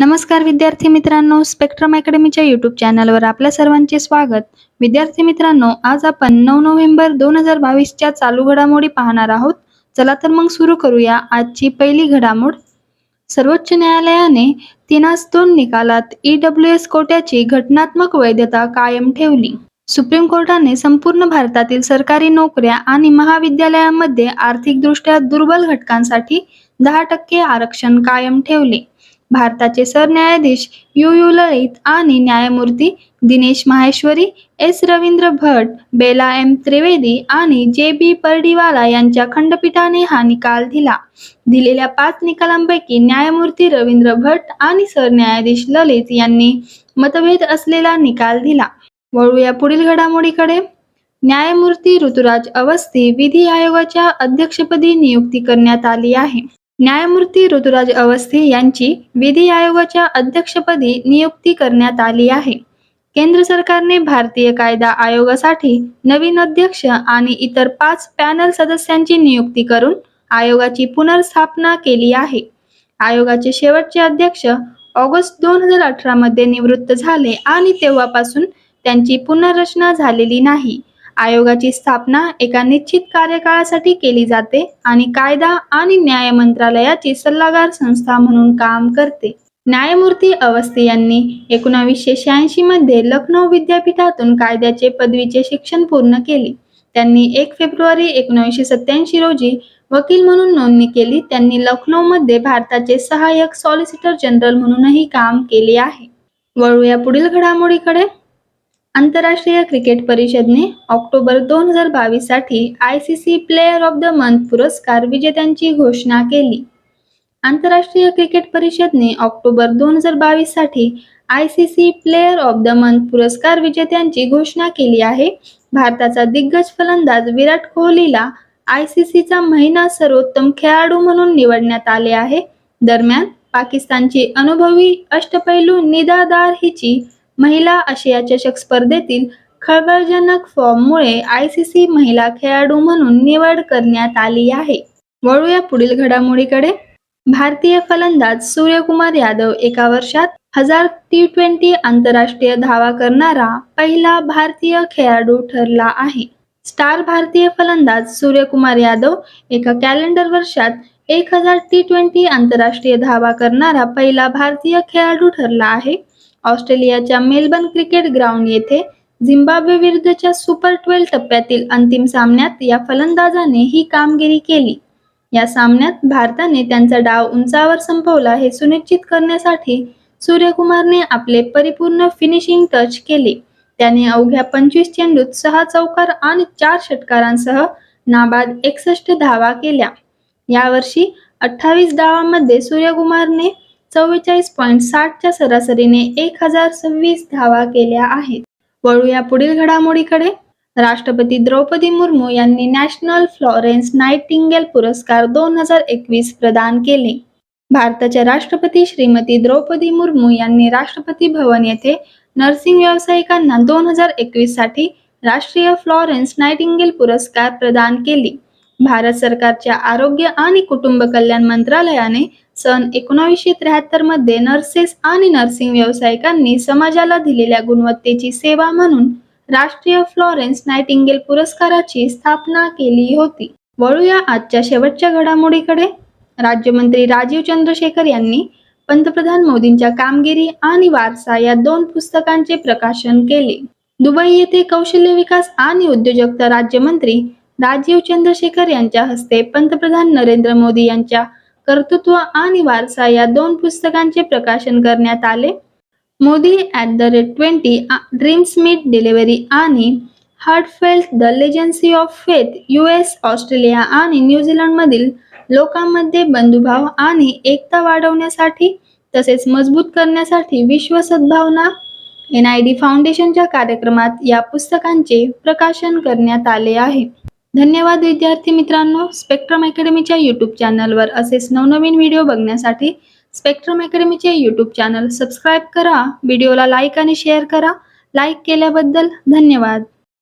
नमस्कार विद्यार्थी मित्रांनो स्पेक्ट्रम अकॅडमीच्या युट्यूब चॅनलवर आपल्या सर्वांचे स्वागत. विद्यार्थी मित्रांनो आज आपण नऊ नोव्हेंबर दोन हजार बावीसच्या चालू घडामोडी पाहणार आहोत. चला तर मग सुरू करूया आजची पहिली घडामोड. सर्वोच्च न्यायालयाने तिनास दोन निकालात ई डब्ल्यू एस कोट्याची घटनात्मक वैधता कायम ठेवली. सुप्रीम कोर्टाने संपूर्ण भारतातील सरकारी नोकऱ्या आणि महाविद्यालयांमध्ये आर्थिकदृष्ट्या दुर्बल घटकांसाठी दहा टक्के आरक्षण कायम ठेवले. भारताचे सरन्यायाधीश यू यू ललित आणि न्यायमूर्ती दिनेश माहेश्वरी एस. रवींद्र भट बेला एम. त्रिवेदी आणि जे बी परडीवाला यांच्या खंडपीठाने हा निकाल दिला. दिलेल्या पाच निकालांपैकी न्यायमूर्ती रवींद्र भट आणि सरन्यायाधीश ललित यांनी मतभेद असलेला निकाल दिला. वळूया पुढील घडामोडीकडे. न्यायमूर्ती ऋतुराज अवस्थी विधी आयोगाच्या अध्यक्षपदी नियुक्ती करण्यात आली आहे. न्यायमूर्ती ऋतुराज अवस्थी यांची विधी आयोगाच्या अध्यक्षपदी नियुक्ती करण्यात आली आहे. केंद्र सरकारने भारतीय कायदा आयोगासाठी नवीन अध्यक्ष आणि इतर पाच पॅनल सदस्यांची नियुक्ती करून आयोगाची पुनर्स्थापना केली आहे. आयोगाचे शेवटचे अध्यक्ष ऑगस्ट दोन हजार अठरा मध्ये निवृत्त झाले आणि तेव्हापासून त्यांची पुनर्रचना झालेली नाही. आयोगाची स्थापना एका निश्चित कार्यकाळासाठी केली जाते आणि कायदा आणि न्याय मंत्रालयाची सल्लागार संस्था म्हणून काम करते. न्यायमूर्ती अवस्थी यांनी एकोणावीसशे शहाऐंशी मध्ये लखनौ विद्यापीठातून कायद्याचे पदवीचे शिक्षण पूर्ण केले. त्यांनी एक फेब्रुवारी एकोणीसशे सत्याऐंशी रोजी वकील म्हणून नोंदणी केली. त्यांनी लखनौमध्ये भारताचे सहाय्यक सॉलिसिटर जनरल म्हणूनही काम केले आहे. वळू या पुढील घडामोडीकडे. आंतरराष्ट्रीय क्रिकेट परिषदने ऑक्टोबर दोन हजार बावीससाठी I C C player of the month पुरस्कार विजेत्यांची घोषणा केली. आंतरराष्ट्रीय क्रिकेट परिषदने ऑक्टोबर दोन हजार बावीससाठी I C C player of the month पुरस्कार विजेत्यांची घोषणा केली आहे. भारताचा दिग्गज फलंदाज विराट कोहलीला आय सी सीचा महिना सर्वोत्तम खेळाडू म्हणून निवडण्यात आले आहे. दरम्यान पाकिस्तानची अनुभवी अष्टपैलू निदादार हिची महिला आशिया चषक स्पर्धेतील खळबळजनक फॉर्ममुळे आय सी सी महिला खेळाडू म्हणून निवड करण्यात आली आहे. वळूया पुढील घडामोडीकडे. भारतीय फलंदाज सूर्यकुमार यादव एका वर्षात हजार टी ट्वेंटी आंतरराष्ट्रीय धावा करणारा पहिला भारतीय खेळाडू ठरला आहे. स्टार भारतीय फलंदाज सूर्यकुमार यादव एका कॅलेंडर वर्षात एक हजार टी ट्वेंटी आंतरराष्ट्रीय धावा करणारा पहिला भारतीय खेळाडू ठरला आहे. ऑस्ट्रेलियाच्या मेलबर्न क्रिकेट ग्राउंड येथे झिम्बाब्वे विरुद्धच्या सुपर ट्वेल्व टप्प्यातील अंतिम सामन्यात या फलंदाजाने ही कामगिरी केली. या सामन्यात भारताने त्यांचा डाव उंचावर संपवला हे सुनिश्चित करण्यासाठी सूर्यकुमारने आपले परिपूर्ण फिनिशिंग टच केले. त्याने अवघ्या पंचवीस चेंडूत सहा चौकार आणि चार षटकारांसह नाबाद एकसष्ट धावा केल्या. यावर्षी अठ्ठावीस डावांमध्ये सूर्यकुमारने चव्वेचाळीस पॉईंट साठच्या सरासरीने एक हजार सव्वीस धावा केल्या आहेत. वळूया पुढील घडामोडीकडे. राष्ट्रपती द्रौपदी मुर्मू यांनी नॅशनल फ्लॉरेन्स नाईटिंगेल पुरस्कार दोन हजार एकवीस प्रदान केले. भारताच्या राष्ट्रपती श्रीमती द्रौपदी मुर्मू यांनी राष्ट्रपती भवन येथे नर्सिंग व्यावसायिकांना दोन हजार एकवीससाठी राष्ट्रीय फ्लॉरेन्स नाईटिंगेल पुरस्कार प्रदान केले. भारत सरकारच्या आरोग्य आणि कुटुंब कल्याण मंत्रालयाने सन एकोणावीसशे त्र्याहत्तरमध्ये नर्सेस आणि नर्सिंग व्यावसायिकांनी समाजाला दिलेल्या गुणवत्तेची सेवा म्हणून राष्ट्रीय फ्लॉरेन्स नायटिंगेल पुरस्काराची स्थापना केली होती. वळूया आजच्या शेवटच्या घडामोडीकडे. राज्यमंत्री राजीव चंद्रशेखर यांनी पंतप्रधान मोदींच्या कामगिरी आणि वारसा या दोन पुस्तकांचे प्रकाशन केले. दुबई येथे कौशल्य विकास आणि उद्योजकता राज्यमंत्री राजीव चंद्रशेखर यांच्या हस्ते पंतप्रधान नरेंद्र मोदी यांच्या कर्तृत्व आणि वारसा या दोन पुस्तकांचे प्रकाशन करण्यात आले. Modi at the rate twenty dreams meet delivery आणि heartfelt the legacy of faith U S Australia आणि न्यूझीलंडमधील लोकांमध्ये बंधुभाव आणि एकता वाढवण्यासाठी तसेच मजबूत करण्यासाठी विश्व सद्भावना एन आय डी फाउंडेशनच्या कार्यक्रमात या पुस्तकांचे प्रकाशन करण्यात आले आहे. धन्यवाद विद्यार्थी मित्रांनो. स्पेक्ट्रम अकॅडमीच्या यूट्यूब चॅनलवर असेच नवनवीन व्हिडिओ बघण्यासाठी स्पेक्ट्रम अकॅडमीचे यूट्यूब चॅनल सबस्क्राईब करा. व्हिडिओला लाईक आणि शेअर करा. लाईक केल्याबद्दल धन्यवाद.